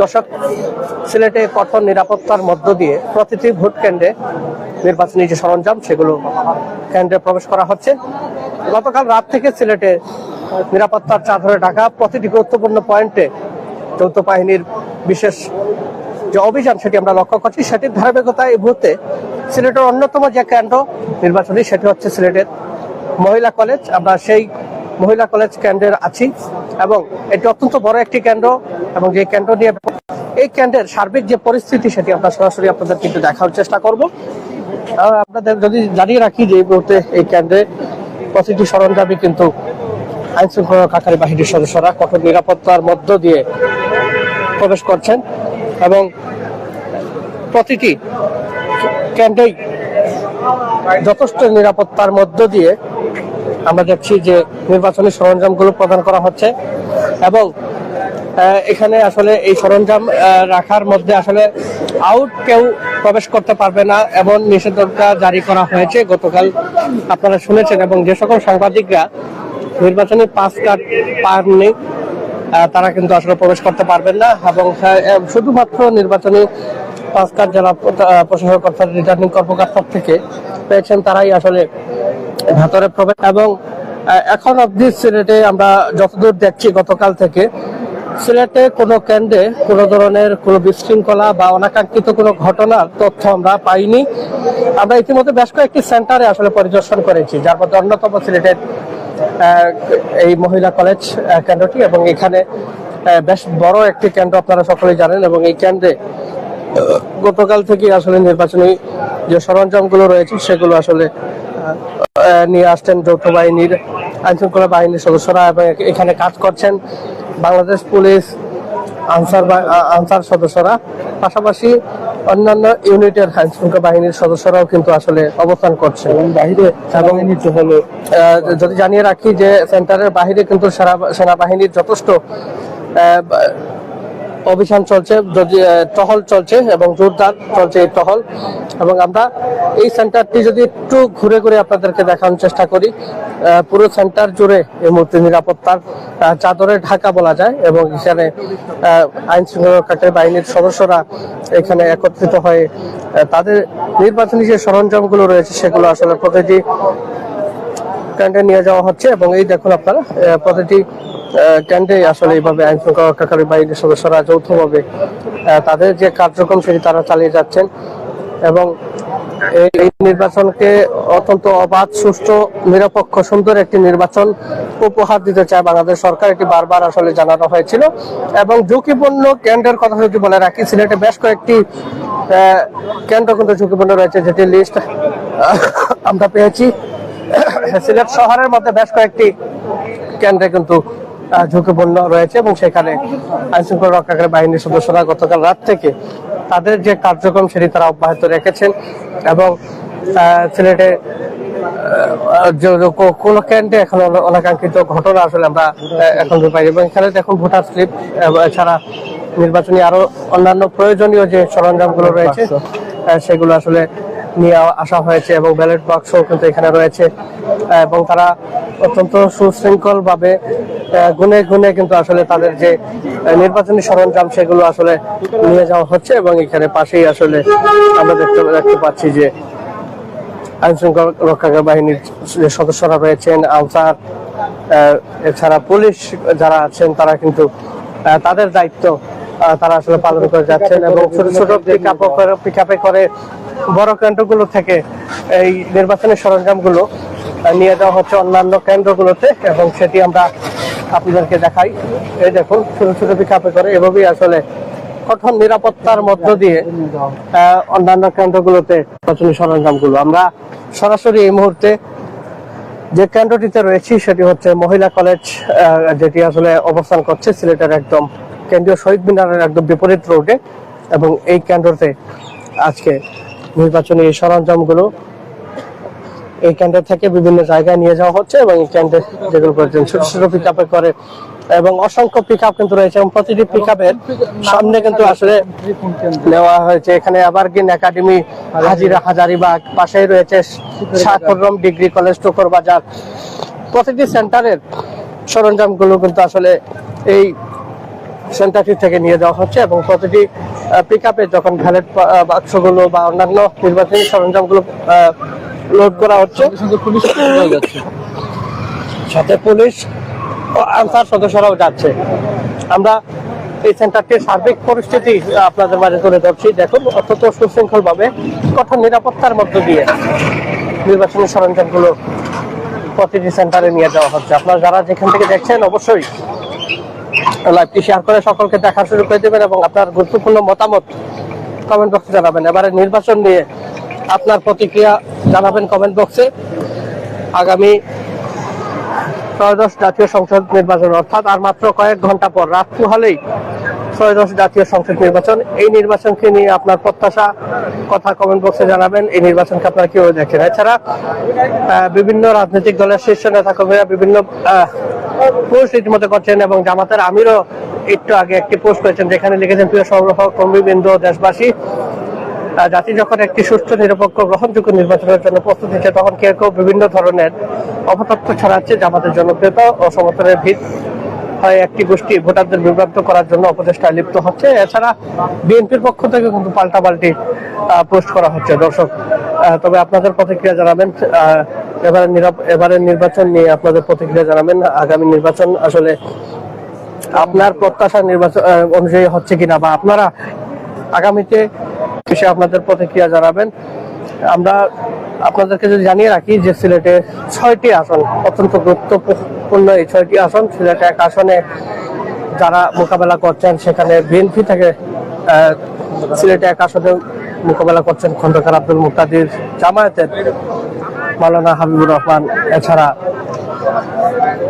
দর্শক, সিলেটে কঠোর নিরাপত্তার মধ্য দিয়ে প্রতিটি ভোট কেন্দ্রে নির্বাচনী যে সরঞ্জাম, সেগুলো কেন্দ্রে প্রবেশ করা হচ্ছে। গতকাল রাত থেকে সিলেটে নিরাপত্তার চাদরে ঢাকা প্রতিটি গুরুত্বপূর্ণ পয়েন্টে যৌথ বাহিনীর বিশেষ যে অভিযান, সেটি আমরা লক্ষ্য করছি। সেটির ধারাবাহিকতা এই মুহূর্তে সিলেটের অন্যতম যে কেন্দ্র নির্বাচনী, সেটি হচ্ছে সিলেটের মহিলা কলেজ। আমরা সেই মহিলা কলেজ কেন্দ্রের আছি এবং এটি অত্যন্ত বড় একটি কেন্দ্র এবং যে কেন্দ্র নিয়ে এই কেন্দ্রের সার্বিক যে পরিস্থিতি সেটি আমরা সরাসরি আপনাদের কিন্তু দেখার চেষ্টা করব। আপনাদের যদি জানিয়ে রাখি যে এই মুহূর্তে এই কেন্দ্রে প্রতিটি সরঞ্জামই কিন্তু আইন শৃঙ্খলা রক্ষাকারী বাহিনীর সদস্যরা কঠোর নিরাপত্তার মধ্য দিয়ে প্রবেশ করছেন এবং প্রতিটি কেন্দ্রেই যথেষ্ট নিরাপত্তার মধ্য দিয়ে আমরা দেখছি যে নির্বাচনী সরঞ্জামগুলো প্রদান করা হচ্ছে এবং এখানে আসলে এই সরঞ্জাম রাখার মধ্যে আসলে আউট কেউ প্রবেশ করতে পারবে না এমন নিষেধাজ্ঞা জারি করা হয়েছে। গতকাল আপনারা শুনেছেন এবং যে সকল সাংবাদিকরা নির্বাচনী পাস কার্ড পাননি তারা কিন্তু আসলে প্রবেশ করতে পারবেন না এবং শুধুমাত্র নির্বাচনী পাস কার্ড যারা প্রশাসক অর্থাৎ রিটার্নিং কর্মকর্তার থেকে পেয়েছেন, তারাই আসলে ভেতরে প্রবেশ এবং এখন অবধি সিলেটে আমরা যতদূর দেখছি গতকাল থেকে সিলেটে কোনো কেন্দ্রে কোনো ধরনের কোনো বিশৃঙ্খলা বা অনাকাঙ্ক্ষিত কোনো ঘটনার তথ্য আমরা পাইনি। আমরা ইতিমধ্যে বেশ কয়েকটি সেন্টারে আসলে পরিদর্শন করেছি, যার মধ্যে অন্যতম সিলেটের এই মহিলা কলেজ কেন্দ্রটি এবং এখানে বেশ বড় একটি কেন্দ্র আপনারা সকলেই জানেন এবং এই কেন্দ্রে গতকাল থেকে আসলে নির্বাচনী যে সরঞ্জামগুলো রয়েছে সেগুলো আসলে নিয়ে আসছেন যৌথ বাহিনীর আইন শৃঙ্খলা বাহিনীর সদস্যরা এবং এখানে কাজ করছেন। বাংলাদেশ পুলিশ আনসার আনসার সদস্যরা পাশাপাশি অন্যান্য ইউনিটের আইন শৃঙ্খলা বাহিনীর সদস্যরাও কিন্তু আসলে অবস্থান করছে। বাহিরে এবং হলো যদি জানিয়ে রাখি যে সেন্টারের বাহিরে কিন্তু সেনা- সেনাবাহিনীর যথেষ্ট অভিযান চলছে টহল চলছে এবং জোরদার চলছে এই টহল। এবং আমরা এই সেন্টারটি যদি একটু ঘুরে ঘুরে আপনাদেরকে দেখানোর চেষ্টা করি পুরো সেন্টার জুড়ে এই মুহূর্তে নিরাপত্তার চাদরে ঢাকা বলা যায় এবং এখানে আইন শৃঙ্খলা বাহিনীর সদস্যরা এখানে একত্রিত হয়ে তাদের নির্বাচনী যে সরঞ্জামগুলো রয়েছে সেগুলো আসলে প্রতিটি নিয়ে যাওয়া হচ্ছে এবং এই দেখুন আপনারা প্রতিটি ক্যান্ডে আসলে এইভাবে আইন শৃঙ্খলা রক্ষাকারী বাহিনীর সদস্যরা যৌথভাবে তাদের যে কার্যক্রম সেটি তারা চালিয়ে যাচ্ছেন এবং এই নির্বাচনকে অত্যন্ত অবাধ, সুষ্ঠু, নিরপেক্ষ, সুন্দর একটি নির্বাচন উপহার দিতে চায় বাংলাদেশ সরকার, এটি বারবার আসলে জানানো হয়েছিল। এবং ঝুঁকিপূর্ণ কেন্দ্রের কথা যদি বলে রাখি, সিলেটে বেশ কয়েকটি কেন্দ্র কিন্তু ঝুঁকিপূর্ণ রয়েছে, যেটি লিস্ট আমরা পেয়েছি। সিলেট শহরের মধ্যে বেশ কয়েকটি কেন্দ্রে কিন্তু ঝুঁকিপূর্ণ রয়েছে এবং সেখানে আইন শৃঙ্খলা রক্ষাকারী বাহিনীর সদস্যরা গতকাল রাত থেকে তাদের যে কার্যক্রম সেটি তারা অব্যাহত রেখেছেন এবং সিলেটে আহ, যে- যে কো- কোন কেন্দ্রে এখন অনাকাঙ্ক্ষিত ঘটনা আসলে আমরা এখন পাই। এবং এখানে দেখুন ভোটার স্লিপ এছাড়া নির্বাচনী আরও অন্যান্য প্রয়োজনীয় যে সরঞ্জামগুলো রয়েছে সেগুলো আসলে নিয়ে আসা হয়েছে এবং ব্যালট বাক্সও কিন্তু এখানে রয়েছে। এবং তারা অত্যন্ত সুশৃঙ্খল ভাবে গুনে গুনে কিন্তু আসলে তাদের যে নির্বাচনী সরঞ্জাম সেগুলো আসলে নিয়ে যাওয়া হচ্ছে এবং এখানে পাশেই আসলে আমরা দেখতে দেখতে পাচ্ছি যে আইন শৃঙ্খলা রক্ষাকারী বাহিনীর যে সদস্যরা রয়েছেন আনসার এছাড়া পুলিশ যারা আছেন তারা কিন্তু তাদের দায়িত্ব তারা আসলে পালন করে যাচ্ছেন এবং ছোট ছোট পিক আপ করে পিক আপে করে বড় কেন্দ্রগুলো থেকে এই নির্বাচনী সরঞ্জামগুলো আহ, নিয়ে যাওয়া হচ্ছে অন্যান্য কেন্দ্রগুলোতে এবং সেটি আমরা আপনাদেরকে দেখাই। এই দেখুন, ছোট ছোট পিক আপে করে। এভাবেই আসলে কঠোর নিরাপত্তার মধ্য দিয়ে অন্যান্য কেন্দ্রগুলোতে নির্বাচনী সরঞ্জামগুলো। আমরা সরাসরি এই মুহূর্তে যে কেন্দ্রটিতে রয়েছি, সেটি হচ্ছে মহিলা কলেজ যেটি আসলে অবস্থান করছে সিলেটের একদম কেন্দ্রীয় শহীদ মিনারের একদম বিপরীত রোডে এবং এই কেন্দ্রতে আজকে নির্বাচনী সরঞ্জামগুলো এই কেন্দ্র থেকে বিভিন্ন জায়গায় নিয়ে যাওয়া হচ্ছে এবং এই কেন্দ্রে যেগুলো করেছেন ছোট ছোট পিক আপে করে এবং অসংখ্য পিক আপ কিন্তু রয়েছে এবং প্রতিটি পিক আপের সামনে কিন্তু আসলে নেওয়া হয়েছে। এখানে আবারগিন একাডেমি হাজিরা হাজারিবাগ পাশেই রয়েছে সাকররম ডিগ্রি কলেজ টুকর বাজার। প্রতিটি সেন্টারের সরঞ্জামগুলো কিন্তু আসলে এই সেন্টারটি থেকে নিয়ে যাওয়া হচ্ছে এবং প্রতিটি পিক আপে যখন ভ্যালেট বাক্সগুলো বা অন্যান্য নির্বাচনী সরঞ্জামগুলো লোড করা হচ্ছে। সাথে পুলিশ ও আনসার সদস্যরাও যাচ্ছে। আমরা এই সেন্টারটির সার্বিক পরিস্থিতি আপনাদের মাঝে তুলে ধরছি। দেখুন অত্যন্ত সুশৃঙ্খল ভাবে কঠোর নিরাপত্তার মধ্য দিয়ে নির্বাচনী সরঞ্জামগুলো প্রতিটি সেন্টারে নিয়ে যাওয়া হচ্ছে। আপনারা যারা যেখান থেকে দেখছেন অবশ্যই লাইভটি শেয়ার করে সকলকে দেখা শুরু করে দেবেন এবং আপনার গুরুত্বপূর্ণ মতামত কমেন্ট বক্সে জানাবেন। এবারে নির্বাচন নিয়ে আপনার প্রতিক্রিয়া জানাবেন কমেন্ট বক্সে আগামী ত্রয়োদশ জাতীয় সংসদ নির্বাচন, অর্থাৎ আর মাত্র কয়েক ঘণ্টা পর রাত হলেই ত্রয়োদশ জাতীয় সংসদ নির্বাচন। এই নির্বাচনকে নিয়ে আপনার প্রত্যাশা, কথা কমেন্ট বক্সে জানাবেন। এই নির্বাচনকে আপনারা কীভাবে দেখেন? এছাড়া বিভিন্ন রাজনৈতিক দলের শীর্ষ নেতা কর্মীরা বিভিন্ন পোস্ট রীতিমতো করছেন এবং জামাতের আমিরও একটু আগে একটি পোস্ট করেছেন, যেখানে লিখেছেন, প্রিয় সংগ্রহ কর্মীবৃন্দ, দেশবাসী জাতি যখন একটি সুষ্ঠু, নিরপেক্ষ, গ্রহণযোগ্য নির্বাচনের জন্য প্রস্তুত হচ্ছে তখন কেউ কেউ বিভিন্ন ধরনের অপতথ্য ছড়াচ্ছে জামাতের জনপ্রিয়তা ও সমর্থনের ভিত হয় একটি গোষ্ঠী ভোটারদের বিভ্রান্ত করার জন্য অপচেষ্টায় লিপ্ত হচ্ছে। এছাড়া বিএনপির পক্ষ থেকে কিন্তু পাল্টাপাল্টি পোস্ট করা হচ্ছে। দর্শক তবে আপনাদের প্রতিক্রিয়া জানাবেন এবারে এবারে নির্বাচন নিয়ে আপনাদের প্রতিক্রিয়া জানাবেন। আগামী নির্বাচন আসলে আপনার প্রত্যাশা নির্বাচন অনুযায়ী হচ্ছে কিনা বা আপনারা আগামীতে বিষয়ে আপনাদের প্রতিক্রিয়া জানাবেন। আমরা আপনাদেরকে যদি জানিয়ে রাখি যে সিলেটে ছয়টি আসন, অত্যন্ত গুরুত্বপূর্ণ এই ছয়টি আসন, সিলেটে এক আসনে যারা মোকাবেলা করছেন, সেখানে বিএনপি থেকে সিলেটে এক আসনে মোকাবেলা করছেন খন্দকার আব্দুল মুক্তাদির জামায়াতের মাওলানা হাবিবুর রহমান। এছাড়া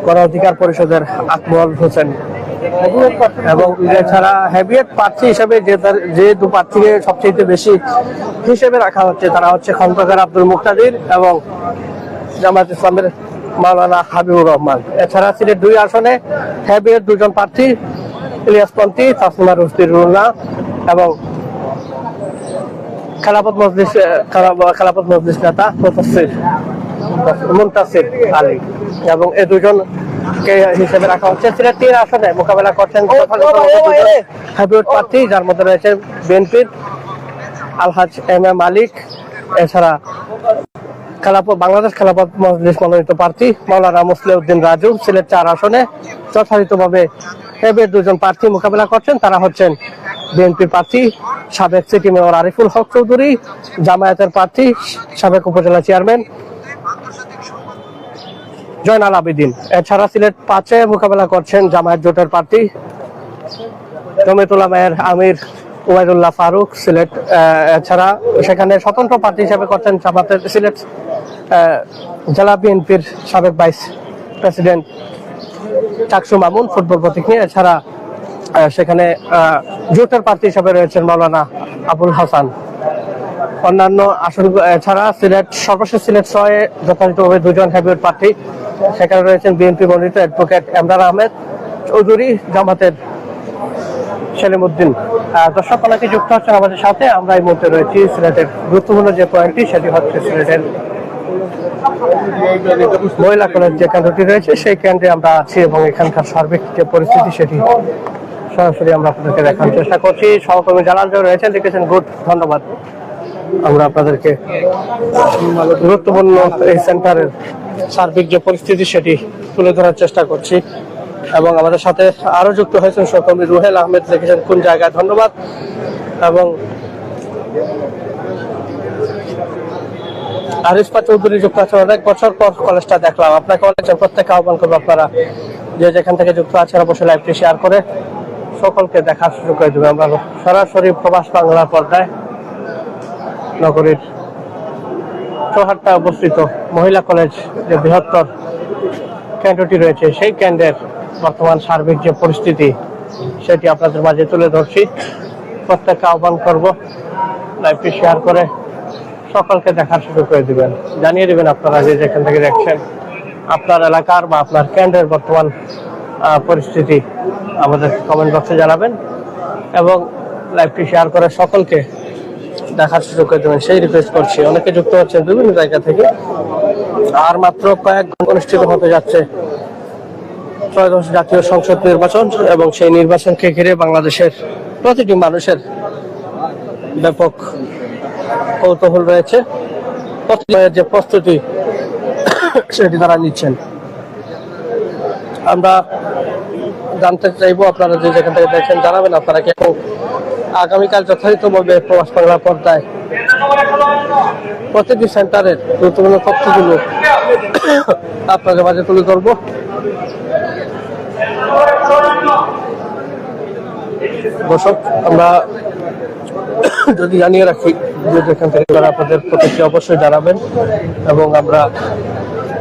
গণ অধিকার পরিষদের আকমল হোসেন। এবং এছাড়া হ্যাবিয়েট প্রার্থী হিসেবে যে তার- যে দু প্রার্থীকে সবচেয়ে বেশি হিসেবে রাখা হচ্ছে, তারা হচ্ছে খন্দকার আব্দুল মুক্তাদির এবং জামাত ইসলামের মাওলানা হাবিবুর রহমান। এছাড়া সিলেট দুই আসনে হ্যাবিয়েট দুজন প্রার্থী ইলিয়াস পন্থী তাসলিমা রুস্তিরুল্লাহ এবং খেলাপত মজলিস খেলা- খেলাপত মজলিস নেতা মুন্তাসির আলী। এবং এই দুজন হিসেবে রাখা হচ্ছে? সিলেট তিন আসনে মোকাবেলা করছেন হ্যাবিউট প্রার্থী যার মধ্যে রয়েছে বিএনপির আলহাজ এম এ মালিক এছাড়া খেলাপথ বাংলাদেশ খেলাপথ মজলিস মনোনীত প্রার্থী মাওলানা মুসলিউদ্দিন রাজু সিলেট চার আসনে যথাযথভাবে হেবের দুজন প্রার্থী মোকাবেলা করছেন। তারা হচ্ছেন বিএনপি প্রার্থী সাবেক সিটি মেয়র আরিফুল হক চৌধুরী জামায়াতের প্রার্থী সাবেক উপজেলা চেয়ারম্যান জয়নাল আবেদিন। এছাড়া সিলেট পাঁচে মোকাবেলা করছেন জামায়াত জোটের প্রার্থী জমিতুল্লাহ মায়ের আমির ওবায়দুল্লাহ ফারুক সিলেট এছাড়া সেখানে স্বতন্ত্র প্রার্থী হিসেবে করছেন জামাতের সিলেট জেলা বিএনপির সাবেক vice president Chaksu Mamun football প্রতীক নিয়ে। এছাড়া সেখানে জোটের প্রার্থী হিসেবে রয়েছেন মাওলানা আবুল হাসান। অন্যান্য আসন, এছাড়া সিলেট, সর্বশেষ সিলেট ছয়ে যথাযথভাবে দুজন হ্যাবিউট প্রার্থী সেখানে রয়েছেন বিএনপি মনোনীত অ্যাডভোকেট এমরান আহমেদ চৌধুরী জামাতের সেলিমউদ্দিন আহ, দর্শক অনেকে যুক্ত হচ্ছেন আমাদের সাথে। আমরা এই মুহূর্তে রয়েছি সিলেটের গুরুত্বপূর্ণ যে পয়েন্টটি সেটি হচ্ছে সিলেটের মহিলা কলেজ যে কেন্দ্রটি রয়েছে সেই কেন্দ্রে আমরা আছি এবং এখানকার সার্বিক যে পরিস্থিতি সেটি সরাসরি আমরা আপনাদেরকে দেখানোর চেষ্টা করছি। সহকর্মী জালাল যে রয়েছেন লিখেছেন গুড ধন্যবাদ। আমরা আপনাদেরকে গুরুত্বপূর্ণ এই সেন্টারের সার্বিক যে পরিস্থিতি সেটি তুলে ধরার চেষ্টা করছি। এবং আমাদের সাথে আরও যুক্ত হয়েছেন সহকর্মী রুহেল আহমেদ লিখেছেন কোন জায়গায়। ধন্যবাদ। এবং আরিফা চৌধুরী যুক্ত আছেন। অনেক বছর পর কলেজটা দেখলাম। আপনাকে অনেক প্রত্যেকে আহ্বান করব আপনারা যে যেখান থেকে যুক্ত আছেন, অবশ্যই লাইভটি শেয়ার করে সকলকে দেখার সুযোগ করে দেবে আমরা সরাসরি প্রবাস বাংলার পর্দায় নগরীর চৌহাট্টা অবস্থিত মহিলা কলেজ যে বৃহত্তর কেন্দ্রটি রয়েছে, সেই কেন্দ্রের বর্তমান সার্বিক যে পরিস্থিতি, সেটি আপনাদের মাঝে তুলে ধরছি। প্রত্যেককে আহ্বান করব লাইভটি শেয়ার করে সকলকে দেখার সুযোগ করে দিবেন। জানিয়ে দেবেন আপনারা যে যেখান থেকে দেখছেন আপনার এলাকার বা আপনার কেন্দ্রের বর্তমান পরিস্থিতি। আমাদের কমেন্ট বক্সে জানাবেন এবং লাইভটি শেয়ার করে সকলকে দেখার সুযোগ করে দেবেন, সেই রিকোয়েস্ট করছি। অনেকে যুক্ত হচ্ছেন বিভিন্ন জায়গা থেকে। আর মাত্র কয়েক ঘণ্টা অনুষ্ঠিত হতে যাচ্ছে ত্রয়োদশ জাতীয় সংসদ নির্বাচন এবং সেই নির্বাচনকে ঘিরে বাংলাদেশের প্রতিটি মানুষের ব্যাপক কৌতূহল রয়েছে। যে প্রস্তুতি, সেটি তারা নিচ্ছেন। আমরা জানতে চাইব, আপনারা যে যেখান থেকে দেখছেন, জানাবেন আপনারা কি এখন আগামীকাল যথাযথভাবে প্রবাস বাংলা পর্দায় প্রতিটি সেন্টারের গুরুত্বপূর্ণ তথ্যগুলো আপনাদের মাঝে তুলে ধরবো। দর্শক, আমরা যদি জানিয়ে রাখি যে যেখান থেকে আপনাদের প্রতিটি অবশ্যই জানাবেন এবং আমরা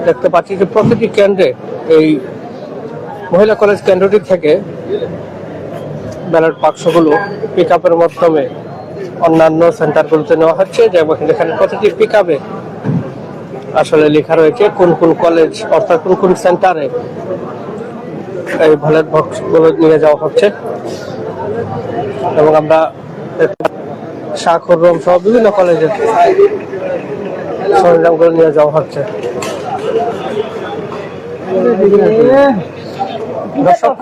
দেখতে পাচ্ছি যে প্রতিটি কেন্দ্রে এই মহিলা কলেজ কেন্দ্রটি থেকে ব্যালট বাক্সগুলো পিক আপের মাধ্যমে অন্যান্য সেন্টারগুলোতে নেওয়া হচ্ছে যেমন এখানে প্রতিটি পিক আপে আসলে লেখা রয়েছে কোন কোন কলেজ অর্থাৎ কোন কোন সেন্টারে এই ব্যালট বক্সগুলো নিয়ে যাওয়া হচ্ছে। এবং আমরা স্বাক্ষর রোম সহ বিভিন্ন কলেজের সরঞ্জামগুলো নিয়ে যাওয়া হচ্ছে। দর্শক